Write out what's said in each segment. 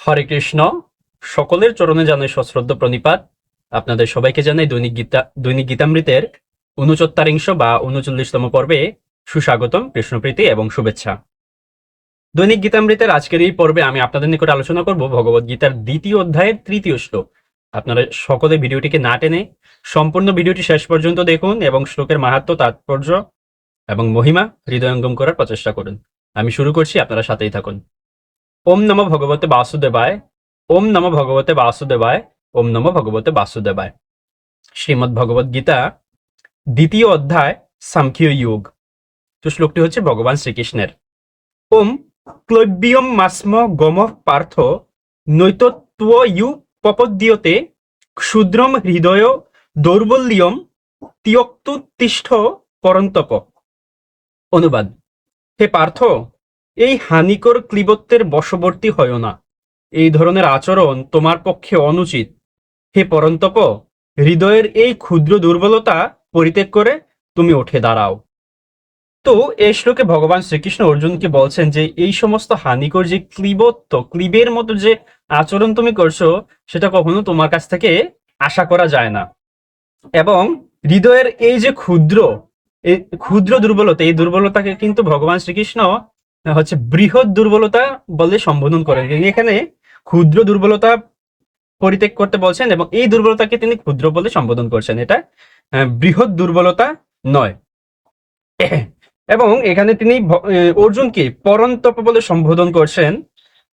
হরে কৃষ্ণ। সকলের চরণে জানাই সশ্রদ্ধ প্রণিপাত। আপনাদের সবাইকে জানাই দৈনিক গীতা, দৈনিক গীতামৃতের উনচত্বরিংশ বা উনচল্লিশতম পর্বে সুস্বাগতম, কৃষ্ণপ্রীতি এবং শুভেচ্ছা। দৈনিক গীতামৃতের আজকের এই পর্বে আমি আপনাদের নিকট আলোচনা করব ভগবত গীতার দ্বিতীয় অধ্যায়ের তৃতীয় শ্লোক। আপনারা সকলে ভিডিওটিকে না টেনে সম্পূর্ণ ভিডিওটি শেষ পর্যন্ত দেখুন এবং শ্লোকের মাহাত্ম, তাৎপর্য এবং মহিমা হৃদয়ঙ্গম করার প্রচেষ্টা করুন। আমি শুরু করছি, আপনারা সাথেই থাকুন। ওম নম ভগবতে বাসুদেবায়, ওম নম ভগবতে বাসুদেবায়, ওম নম ভগবতে বাসুদেবায়। শ্রীমদ্ ভগবত গীতা, দ্বিতীয় অধ্যায় সাংখ্য যোগ। তো শ্লোকটি হচ্ছে ভগবান শ্রীকৃষ্ণের। ওম ক্লৈব্যম মাস্ম গম পার্থ নৈতত্ব ইউ পপদ্যতে ক্ষুদ্রম হৃদয় দৌর্বল্যম তিয়ক্তুতিষ্ঠ পরন্তপ। অনুবাদ। হে পার্থ এই হানিকর ক্লিবত্বের বশবর্তী হয় না। এই ধরনের আচরণ তোমার পক্ষে অনুচিত। হে পরন্তপ, হৃদয়ের এই ক্ষুদ্র দুর্বলতা পরিত্যাগ করে তুমি উঠে দাঁড়াও। তো এই শ্লোকে ভগবান শ্রীকৃষ্ণ অর্জুনকে বলছেন যে, এই সমস্ত হানিকর যে ক্লিবত্ব, ক্লিবের মতো যে আচরণ তুমি করছ, সেটা কখনো তোমার কাছ থেকে আশা করা যায় না। এবং হৃদয়ের এই যে ক্ষুদ্র, এই ক্ষুদ্র দুর্বলতা, এই দুর্বলতাকে কিন্তু ভগবান শ্রীকৃষ্ণ হচ্ছে বৃহৎ দুর্বলতা বলে সম্বোধন করেন। তিনি এখানে ক্ষুদ্র দুর্বলতা পরিত্যাগ করতে বলছেন এবং এই দুর্বলতাকে তিনি ক্ষুদ্র বলে সম্বোধন করছেন। এটা বৃহৎ দুর্বলতা নয়। এবং এখানে তিনি অর্জুনকে পরন্তপ বলে সম্বোধন করছেন।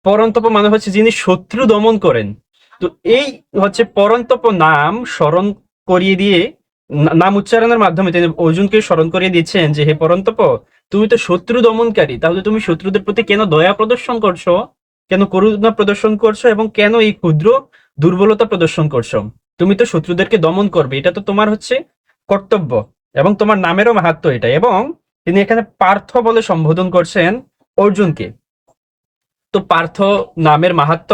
পরন্তপ মানে হচ্ছে যিনি শত্রু দমন করেন। তো এই হচ্ছে পরন্তপ নাম স্মরণ করিয়ে দিয়ে নাম উচ্চারণের মাধ্যমে তিনি অর্জুনকে স্মরণ করিয়ে দিচ্ছেন যে, হে পরন্তপ, তুমি তো শত্রু দমনকারী, তাহলে তুমি শত্রুদের প্রতি কেন দয়া প্রদর্শন করছ? কেন করুণা প্রদর্শন করছ এবং কেন এই ক্ষুদ্র দুর্বলতা প্রদর্শন করছ? তুমি তো শত্রুদেরকে দমন করবে, এটা তো তোমার হচ্ছে কর্তব্য এবং তোমার নামেরও মাহাত্ম এটা। এবং তিনি এখানে পার্থ বলে সম্বোধন করছেন অর্জুনকে। তো পার্থ নামের মাহাত্ম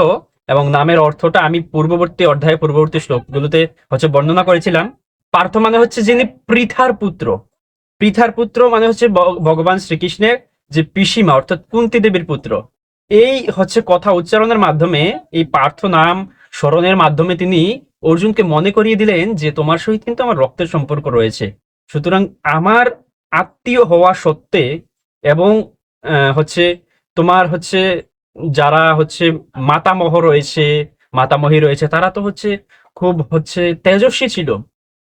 এবং নামের অর্থটা আমি পূর্ববর্তী অধ্যায়ে, পূর্ববর্তী শ্লোকগুলোতে হচ্ছে বর্ণনা করেছিলাম। পার্থ মানে হচ্ছে যিনি পৃথার পুত্র। পৃথার পুত্র মানে হচ্ছে ভগবান শ্রীকৃষ্ণের যে পিসিমা, অর্থাৎ কুন্তি দেবীর পুত্র। এই হচ্ছে কথা উচ্চারণের মাধ্যমে, এই পার্থ নাম স্মরণের মাধ্যমে তিনি অর্জুনকে মনে করিয়ে দিলেন যে তোমার সহিত কিন্তু আমার রক্তের সম্পর্ক রয়েছে। সুতরাং আমার আত্মীয় হওয়া সত্ত্বে এবং হচ্ছে তোমার হচ্ছে যারা হচ্ছে মাতামহ রয়েছে, মাতামহী রয়েছে, তারা তো হচ্ছে খুব হচ্ছে তেজস্বী ছিল।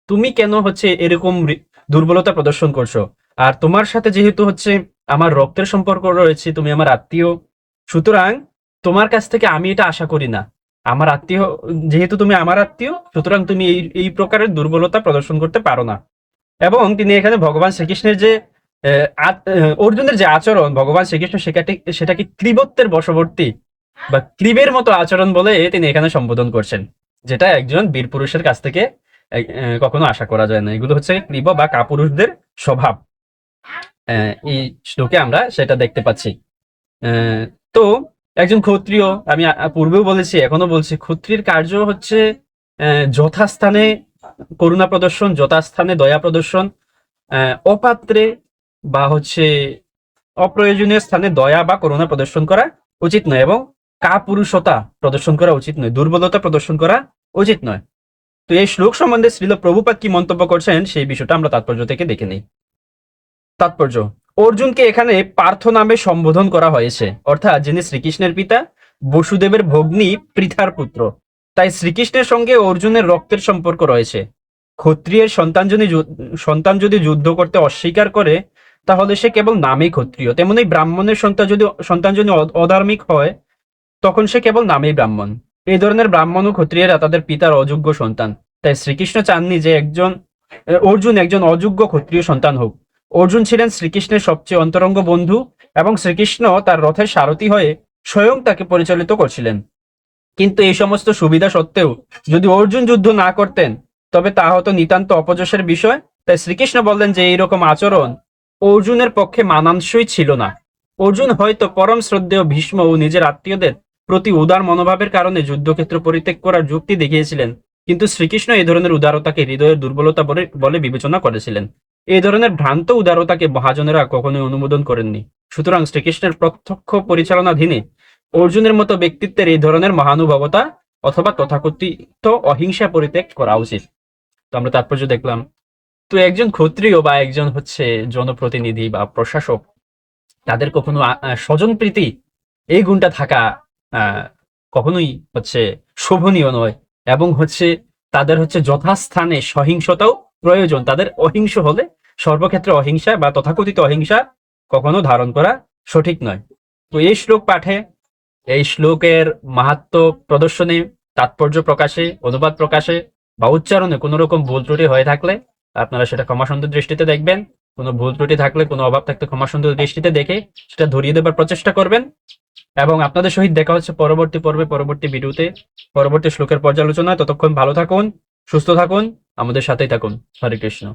তুমি কেন হচ্ছে এরকম দুর্বলতা প্রদর্শন করছ? আর তোমার সাথে যেহেতু হচ্ছে আমার রক্তের সম্পর্ক রয়েছে, তুমি আমার আত্মীয়, সুতরাং তোমার কাছ থেকে আমি এটা আশা করি না। আমার আত্মীয়, যেহেতু তুমি আমার আত্মীয়, সুতরাং তুমি এই এই প্রকারের দুর্বলতা প্রদর্শন করতে পারো না। এবং তিনি এখানে ভগবান শ্রীকৃষ্ণের যে অর্জুনের যে আচরণ, ভগবান শ্রীকৃষ্ণ সেটাকে সেটাকে ক্রিবত্বের বশবর্তী বা ক্রিবের মতো আচরণ বলে তিনি এখানে সম্বোধন করছেন, যেটা একজন বীর পুরুষের কাছ থেকে কখনো আশা করা যায় না। এগুলো হচ্ছে ক্লিব বা কাপুরুষদের স্বভাব। এই শ্লোকে আমরা সেটা দেখতে পাচ্ছি। তো একজন ক্ষত্রিয়, আমি পূর্বেও বলেছি, এখনও বলছি, ক্ষত্রিয়ের কার্য হচ্ছে যথাস্থানে করুণা প্রদর্শন, যথাস্থানে দয়া প্রদর্শন অপাত্রে বা হচ্ছে অপ্রয়োজনীয় স্থানে দয়া বা করুণা প্রদর্শন করা উচিত নয় এবং কাপুরুষতা প্রদর্শন করা উচিত নয়। দুর্বলতা প্রদর্শন করা উচিত নয়। তো এই শ্লোক সম্বন্ধে শ্রীল প্রভুপাত কি মন্তব্য করছেন সেই বিষয়টা আমরা তাৎপর্য থেকে দেখে নিই। তাৎপর্য, অর্জুনকে এখানে পার্থ নামে সম্বোধন করা হয়েছে। অর্থাৎ যিনি শ্রীকৃষ্ণের পিতা, বসুদেবের ভগ্নী পৃথার পুত্র। তাই শ্রীকৃষ্ণের সঙ্গে অর্জুনের রক্তের সম্পর্ক রয়েছে। ক্ষত্রিয়ের সন্তান যদি সন্তান যদি যুদ্ধ করতে অস্বীকার করে, তাহলে সে কেবল নামেই ক্ষত্রিয়। তেমনি ব্রাহ্মণের সন্তান যদি সন্তান যদি অধার্মিক হয়, তখন সে কেবল নামেই ব্রাহ্মণ। এই ধরনের ব্রাহ্মণ ও ক্ষত্রিয়েরা তাদের পিতার অযোগ্য সন্তান। তাই শ্রীকৃষ্ণ চাননি যে একজন অর্জুন একজন অযোগ্য ক্ষত্রিয় সন্তান হোক। অর্জুন ছিলেন শ্রীকৃষ্ণের সবচেয়ে অন্তরঙ্গ বন্ধু এবং শ্রীকৃষ্ণ তার রথের সারথি হয়ে স্বয়ং তাকে পরিচালিত করছিলেন। কিন্তু এই সমস্ত সুবিধা সত্ত্বেও যদি অর্জুন যুদ্ধ না করতেন, তবে তা হতো নিতান্ত অপযশের বিষয়। তাই শ্রীকৃষ্ণ বললেন যে এইরকম আচরণ অর্জুনের পক্ষে মানানসই ছিল না। অর্জুন হয়তো পরম শ্রদ্ধেয় ভীষ্ম ও নিজের আত্মীয়দের প্রতি উদার মনোভাবের কারণে যুদ্ধক্ষেত্র পরিত্যাগ করার যুক্তি দেখিয়েছিলেন কিন্তু শ্রীকৃষ্ণ এই ধরনের উদারতাকে হৃদয়ের দুর্বলতা বলে বিবেচনা করেছিলেন। এই ধরনের ভ্রান্ত উদারতাকে মহাজনেরা কখনোই অনুমোদন করেননি। সুতরাং শ্রীকৃষ্ণের প্রত্যক্ষ পরিচালনাধীনে অর্জুনের মতো ব্যক্তিত্বের এই ধরনের মহানুভবতা অথবা তথাকথিত অহিংসা পরিত্যাগ করা উচিত। তো আমরা তাৎপর্য দেখলাম, তো একজন ক্ষত্রিয় বা একজন হচ্ছে জনপ্রতিনিধি বা প্রশাসক, তাদের কখনো স্বজন প্রীতি এই গুণটা থাকা কখনোই হচ্ছে শোভনীয় নয়। এবং হচ্ছে তাদের হচ্ছে যথাস্থানে সহিংসতাও প্রয়োজন। তাদের অহিংস হলে সর্বক্ষেত্রে অহিংসা বা তথাকথিত অহিংসা কখনো ধারণ করা সঠিক নয়। তো এই শ্লোক পাঠে, এই শ্লোকের মাহাত্ম প্রদর্শনে, তাৎপর্য প্রকাশে, অনুবাদ প্রকাশে বা উচ্চারণে কোনো রকম ভুল ত্রুটি হয়ে থাকলে আপনারা সেটা ক্ষমাসুন্দর দৃষ্টিতে দেখবেন। কোনো ভুল ত্রুটি থাকলে কোনো অভাব থাকলে ক্ষমাসুন্দর দৃষ্টিতে দেখে সেটা ধরিয়ে দেবার প্রচেষ্টা করবেন। এবং আপনাদের সহিত দেখা হচ্ছে পরবর্তী পর্বে, পরবর্তী ভিডিওতে। পরবর্তী শ্লোকের পর্যালোচনায়। ততক্ষণ ভালো থাকুন, সুস্থ থাকুন, আমাদের সাথেই থাকুন। হরে কৃষ্ণ।